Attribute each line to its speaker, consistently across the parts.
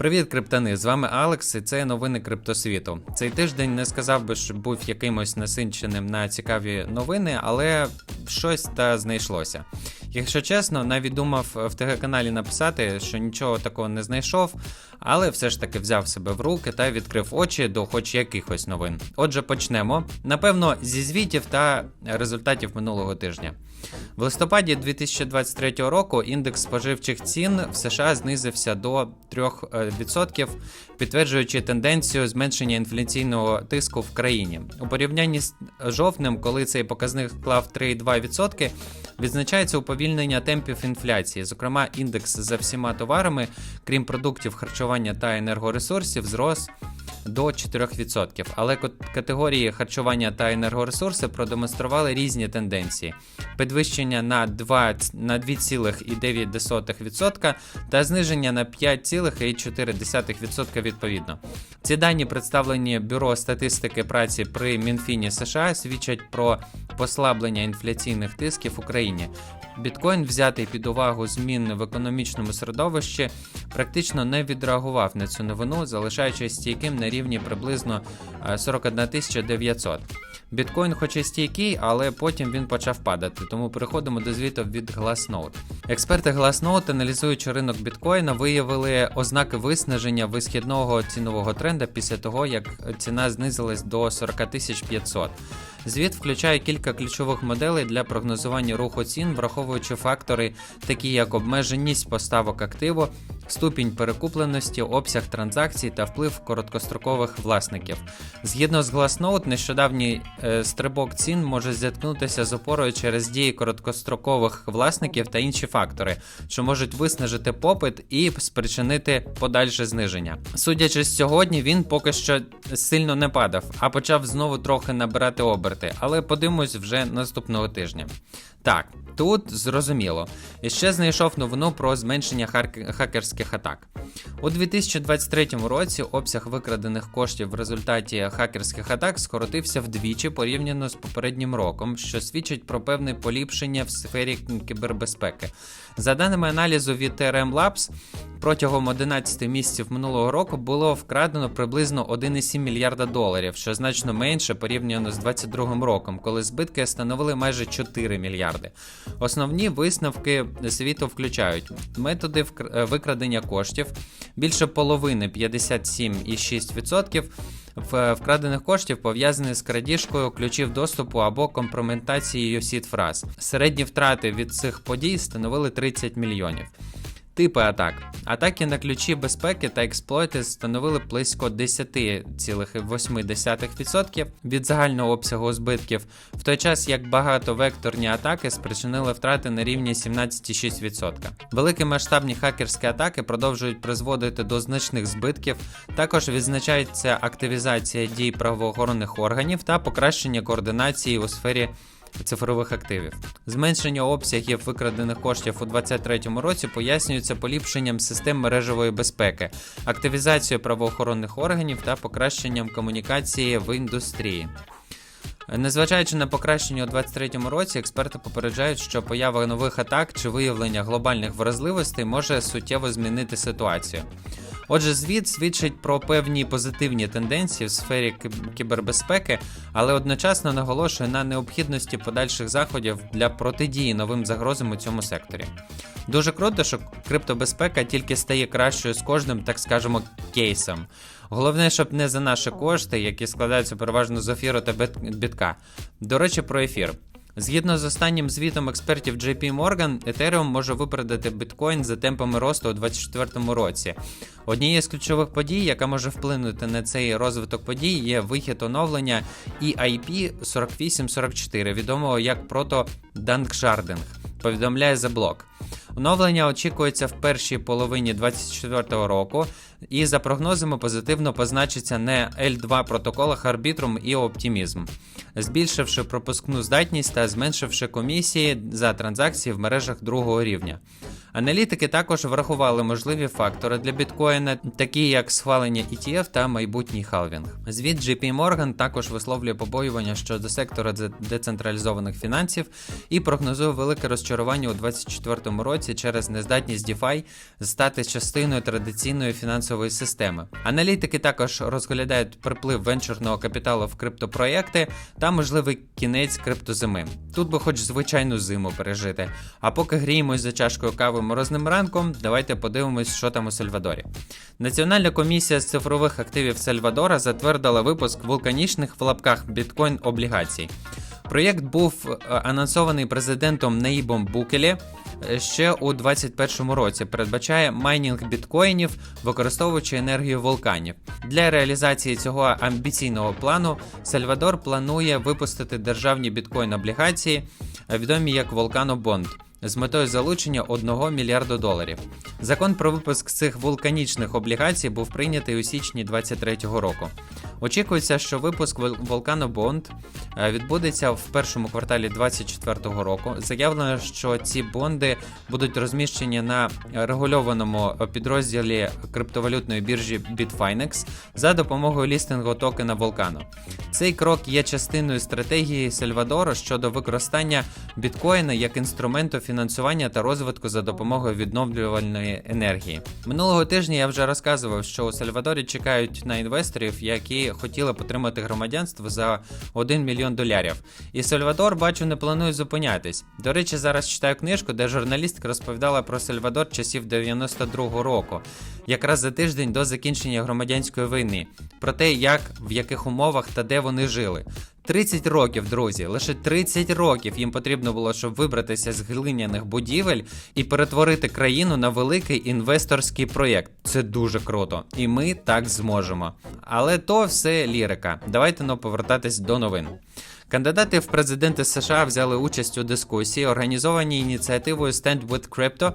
Speaker 1: Привіт, криптани! З вами Алекс, і це новини криптосвіту. Цей тиждень не сказав би, що був якимось насинченим на цікаві новини, але щось та знайшлося. Якщо чесно, навіть думав в ТГ-каналі написати, що нічого такого не знайшов, але все ж таки взяв себе в руки та відкрив очі до хоч якихось новин. Отже, почнемо. Напевно, зі звітів та результатів минулого тижня. В листопаді 2023 року індекс споживчих цін в США знизився до 3%, підтверджуючи тенденцію зменшення інфляційного тиску в країні. У порівнянні з жовтнем, коли цей показник склав 3,2%, відзначається уповільнення темпів інфляції. Зокрема, індекс за всіма товарами, крім продуктів харчування та енергоресурсів, зрос до 4%. Але категорії харчування та енергоресурси продемонстрували різні тенденції: підвищення на 2, на 2,9% та зниження на 5,4% відповідно. Ці дані, представлені Бюро статистики праці при Мінфіні США, свідчать про послаблення інфляційних тисків в Україні. Біткоін, взятий під увагу змін в економічному середовищі, практично не відреагував на цю новину, залишаючись стійким на рівні приблизно е, 41 900. Біткоін, хоч і стійкий, але потім він почав падати, тому переходимо до звіту від Glassnode. Експерти Glassnode, аналізуючи ринок біткоїна, виявили ознаки виснаження висхідного цінового тренда після того, як ціна знизилась до 40 500. Звіт включає кілька ключових моделей для прогнозування руху цін, враховуючи фактори, такі як обмеженість поставок активу, ступінь перекупленості, обсяг транзакцій та вплив короткострокових власників. Згідно з Glassnode, нещодавній е, стрибок цін може зіткнутися з опорою через дії короткострокових власників та інші фактори, що можуть виснажити попит і спричинити подальше зниження. Судячи з сьогодні, він поки що сильно не падав, а почав знову трохи набирати оберти, але подивимось вже наступного тижня. Так, тут зрозуміло. І ще знайшов новину про зменшення хакерських атак. У 2023 році обсяг викрадених коштів в результаті хакерських атак скоротився вдвічі порівняно з попереднім роком, що свідчить про певне поліпшення в сфері кібербезпеки. За даними аналізу від TRM Labs, протягом 11 місяців минулого року було вкрадено приблизно 1,7 мільярда доларів, що значно менше порівняно з 2022 роком, коли збитки становили майже 4 мільярди. Основні висновки світу включають методи е, викрадення коштів, більше половини 57,6% вкрадених коштів пов'язані з крадіжкою ключів доступу або компрометацією сіт фраз. Середні втрати від цих подій становили 30 мільйонів. Типи атак. Атаки на ключі безпеки та експлойти становили близько 10,8% від загального обсягу збитків, в той час як багатовекторні атаки спричинили втрати на рівні 17,6%. Великі масштабні хакерські атаки продовжують призводити до значних збитків. Також відзначається активізація дій правоохоронних органів та покращення координації у сфері цифрових активів. Зменшення обсягів викрадених коштів у 2023 році пояснюється поліпшенням систем мережевої безпеки, активізацією правоохоронних органів та покращенням комунікації в індустрії. Незважаючи на покращення у 2023 році, експерти попереджають, що поява нових атак чи виявлення глобальних вразливостей може суттєво змінити ситуацію. Отже, звіт свідчить про певні позитивні тенденції в сфері кібербезпеки, але одночасно наголошує на необхідності подальших заходів для протидії новим загрозам у цьому секторі. Дуже круто, що криптобезпека тільки стає кращою з кожним, так скажемо, кейсом. Головне, щоб не за наші кошти, які складаються переважно з ефіру та бітка. До речі, про ефір. Згідно з останнім звітом експертів JP Morgan, Ethereum може випередити біткоін за темпами росту у 2024 році. Однією з ключових подій, яка може вплинути на цей розвиток подій, є вихід оновлення EIP 4844, відомого як прото Danksharding, повідомляє The Block. Оновлення очікується в першій половині 2024 року, і за прогнозами позитивно позначиться на L2 протоколах Arbitrum і Optimism, збільшивши пропускну здатність та зменшивши комісії за транзакції в мережах другого рівня. Аналітики також врахували можливі фактори для біткоїна, такі як схвалення ETF та майбутній халвінг. Звіт JP Morgan також висловлює побоювання щодо сектора децентралізованих фінансів і прогнозує велике розчарування у 2024 році через нездатність DeFi стати частиною традиційної фінансової фінансової системи. Аналітики також розглядають приплив венчурного капіталу в криптопроєкти та можливий кінець криптозими. Тут би хоч звичайну зиму пережити. А поки гріємось за чашкою кави морозним ранком, давайте подивимось, що там у Сальвадорі. Національна комісія з цифрових активів Сальвадора затвердила випуск вулканічних в лапках біткоін облігацій. Проєкт був е, анонсований президентом Наїбом Букелі е, ще у 2021 році. Передбачає майнінг біткоїнів, використовуючи енергію вулканів. Для реалізації цього амбіційного плану Сальвадор планує випустити державні біткоін-облігації, е, відомі як Bond, з метою залучення 1 мільярду доларів. Закон про випуск цих вулканічних облігацій був прийнятий у січні 2023 року. Очікується, що випуск Volcano Bond е, відбудеться в першому кварталі 2024 року. Заявлено, що ці бонди будуть розміщені на регульованому підрозділі криптовалютної біржі Bitfinex за допомогою лістингу токена Volcano. Цей крок є частиною стратегії Сальвадору щодо використання біткоїна як інструменту фінансування та розвитку за допомогою відновлювальної енергії. Минулого тижня я вже розказував, що у Сальвадорі чекають на інвесторів, які хотіли отримати громадянство за 1 мільйон долярів. І Сальвадор, бачу, не планує зупинятись. До речі, зараз читаю книжку, де журналістка розповідала про Сальвадор часів 92-го року, якраз за тиждень до закінчення громадянської війни, про те, як в яких умовах та де вони жили. 30 років, друзі, лише 30 років їм потрібно було, щоб вибратися з глиняних будівель і перетворити країну на великий інвесторський проєкт. Це дуже круто, і ми так зможемо. Але то все лірика. Давайте ну повертатись до новин. Кандидати в президенти США взяли участь у дискусії, організованій ініціативою Stand with Crypto,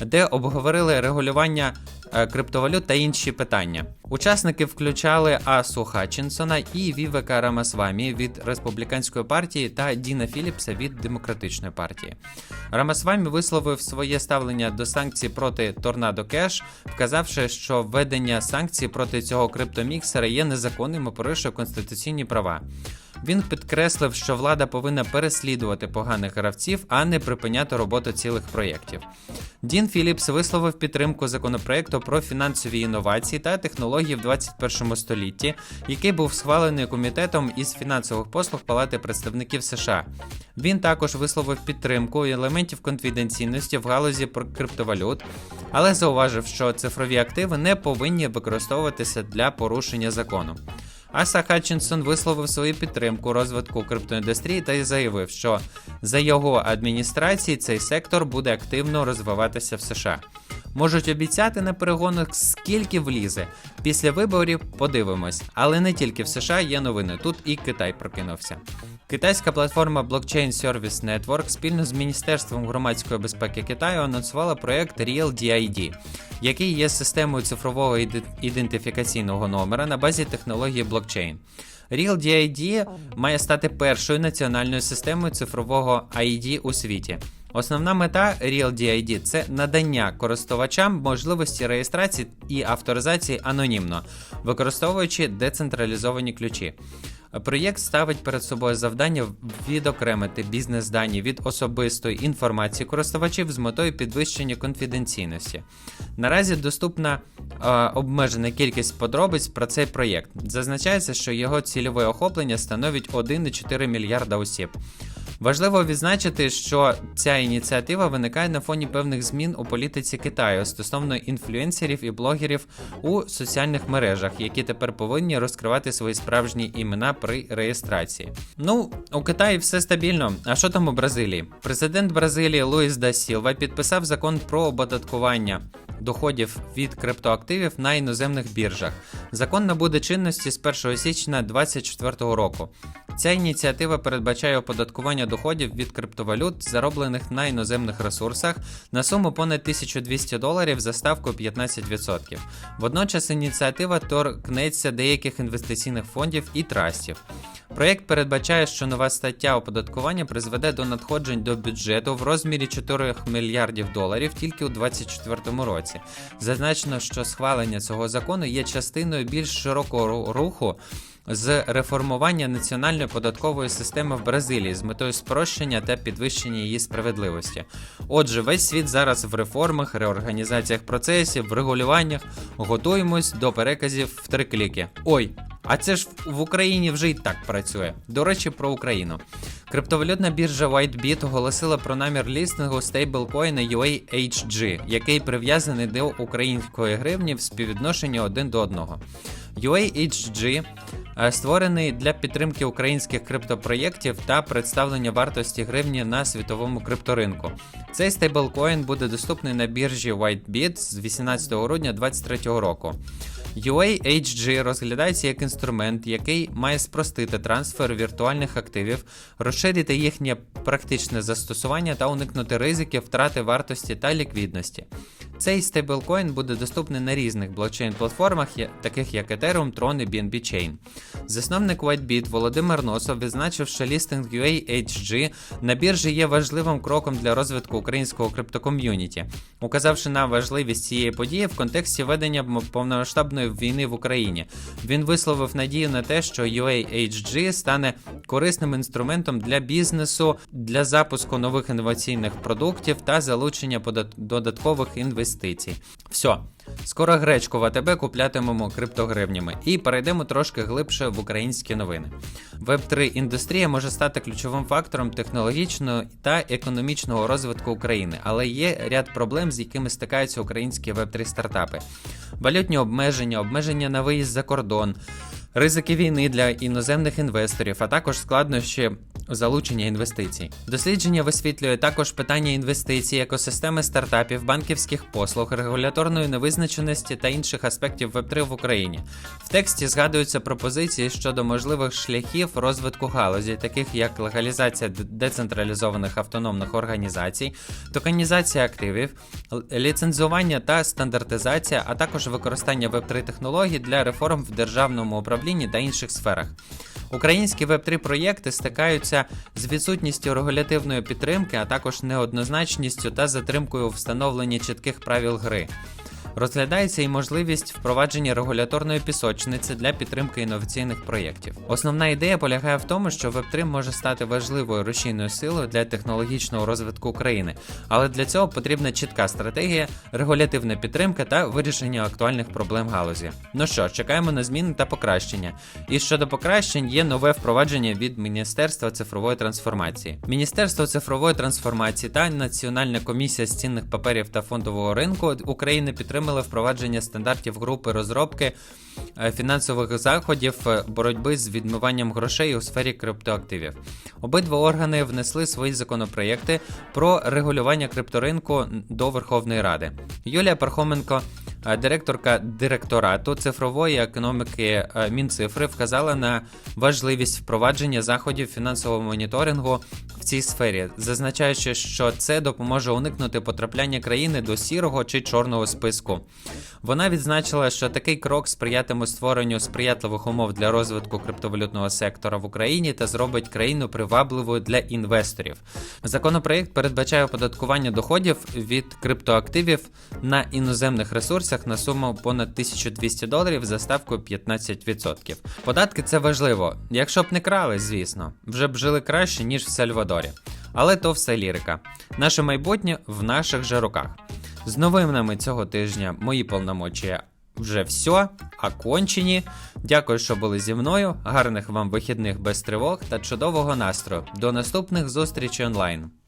Speaker 1: де обговорили регулювання е, криптовалют та інші питання. Учасники включали Асу Хатчинсона і Вівека Рамасвамі від республіканської партії та Діна Філіпса від демократичної партії. Рамасвамі висловив своє ставлення до санкцій проти Торнадо Кеш, вказавши, що введення санкцій проти цього криптоміксера є незаконним і порушує конституційні права. Він підкреслив, що влада повинна переслідувати поганих гравців, а не припиняти роботу цілих проєктів. Дін Філіпс висловив підтримку законопроекту про фінансові інновації та технології в 21 столітті, який був схвалений комітетом із фінансових послуг Палати представників США. Він також висловив підтримку елементів конфіденційності в галузі криптовалют, але зауважив, що цифрові активи не повинні використовуватися для порушення закону. Аса Хатчинсон висловив свою підтримку розвитку криптоіндустрії та й заявив, що за його адміністрації цей сектор буде активно розвиватися в США. Можуть обіцяти на перегонах, скільки влізе. Після виборів подивимось. Але не тільки в США є новини. Тут і Китай прокинувся. Китайська платформа Blockchain Service Network спільно з Міністерством громадської безпеки Китаю анонсувала проект RealDID, який є системою цифрового ідентифікаційного номера на базі технології блокчейн. RealDID має стати першою національною системою цифрового ID у світі. Основна мета RealDID – це надання користувачам можливості реєстрації і авторизації анонімно, використовуючи децентралізовані ключі. Проєкт ставить перед собою завдання відокремити бізнес-дані від особистої інформації користувачів з метою підвищення конфіденційності. Наразі доступна е, обмежена кількість подробиць про цей проєкт. Зазначається, що його цільове охоплення становить 1,4 мільярда осіб. Важливо відзначити, що ця ініціатива виникає на фоні певних змін у політиці Китаю стосовно інфлюенсерів і блогерів у соціальних мережах, які тепер повинні розкривати свої справжні імена при реєстрації. Ну, у Китаї все стабільно. А що там у Бразилії? Президент Бразилії Луїс да Сілва підписав закон про оподаткування доходів від криптоактивів на іноземних біржах. Закон набуде чинності з 1 січня 2024 року. Ця ініціатива передбачає оподаткування доходів від криптовалют, зароблених на іноземних ресурсах, на суму понад 1200 доларів за ставкою 15%. Водночас ініціатива торкнеться деяких інвестиційних фондів і трастів. Проєкт передбачає, що нова стаття оподаткування призведе до надходжень до бюджету в розмірі 4 мільярдів доларів тільки у 2024 році. Зазначено, що схвалення цього закону є частиною більш широкого руху з реформування національної податкової системи в Бразилії з метою спрощення та підвищення її справедливості. Отже, весь світ зараз в реформах, реорганізаціях процесів, в регулюваннях. Готуємось до переказів в три кліки. Ой, а це ж в Україні вже і так працює. До речі, про Україну. Криптовалютна біржа WhiteBit оголосила про намір лістингу стейблкоїна UAHG, який прив'язаний до української гривні в співвідношенні один до одного. UAHG е, створений для підтримки українських криптопроєктів та представлення вартості гривні на світовому крипторинку. Цей стейблкоін буде доступний на біржі WhiteBit з 18 грудня 2023 року. UAHG розглядається як інструмент, який має спростити трансфер віртуальних активів, розширити їхнє практичне застосування та уникнути ризиків втрати вартості та ліквідності. Цей стейблкоін буде доступний на різних блокчейн-платформах, таких як Ethereum, Tron і BNB Chain. Засновник WhiteBit Володимир Носов відзначив, що лістинг UAHG на біржі є важливим кроком для розвитку українського криптоком'юніті, указавши на важливість цієї події в контексті ведення повномасштабної війни в Україні. Він висловив надію на те, що UAHG стане корисним інструментом для бізнесу для запуску нових інноваційних продуктів та залучення додаткових інвестицій. Все. Скоро гречку в АТБ куплятимемо криптогривнями і перейдемо трошки глибше в українські новини. Веб 3 індустрія може стати ключовим фактором технологічного та економічного розвитку України, але є ряд проблем, з якими стикаються українські веб 3 стартапи: валютні обмеження, обмеження на виїзд за кордон. Ризики війни для іноземних інвесторів, а також складнощі залучення інвестицій. Дослідження висвітлює також питання інвестицій, екосистеми стартапів, банківських послуг, регуляторної невизначеності та інших аспектів Web3 в Україні. В тексті згадуються пропозиції щодо можливих шляхів розвитку галузі, таких як легалізація децентралізованих автономних організацій, токенізація активів, ліцензування та стандартизація, а також використання Web3 технологій для реформ в державному управлінні та інших сферах. Українські веб-3 проєкти стикаються з відсутністю регулятивної підтримки, а також неоднозначністю та затримкою у встановленні чітких правил гри. Розглядається і можливість впровадження регуляторної пісочниці для підтримки інноваційних проєктів. Основна ідея полягає в тому, що Web3 може стати важливою рушійною силою для технологічного розвитку України, але для цього потрібна чітка стратегія, регулятивна підтримка та вирішення актуальних проблем галузі. Ну що, чекаємо на зміни та покращення. І щодо покращень є нове впровадження від Міністерства цифрової трансформації. Міністерство цифрової трансформації та Національна комісія з цінних паперів та фондового ринку України підтримали впровадження стандартів групи розробки е, фінансових заходів е, боротьби з відмиванням грошей у сфері криптоактивів. Обидва органи внесли свої законопроєкти про регулювання крипторинку до Верховної Ради. Юлія Пархоменко Е, Директорка директорату цифрової економіки Мінцифри вказала на важливість впровадження заходів фінансового моніторингу в цій сфері, зазначаючи, що це допоможе уникнути потрапляння країни до сірого чи чорного списку. Вона відзначила, що такий крок сприятиме створенню сприятливих умов для розвитку криптовалютного сектора в Україні та зробить країну привабливою для інвесторів. Законопроект передбачає оподаткування доходів від криптоактивів на іноземних ресурсах на суму понад 1200 доларів за ставкою 15%. Податки це важливо, якщо б не крали, звісно, вже б жили краще, ніж в Сальвадорі. Але то все лірика. Наше майбутнє в наших же руках. З новинами цього тижня мої повномочія вже все, окончені. Дякую, що були зі мною. Гарних вам вихідних без тривог та чудового настрою. До наступних зустрічей онлайн.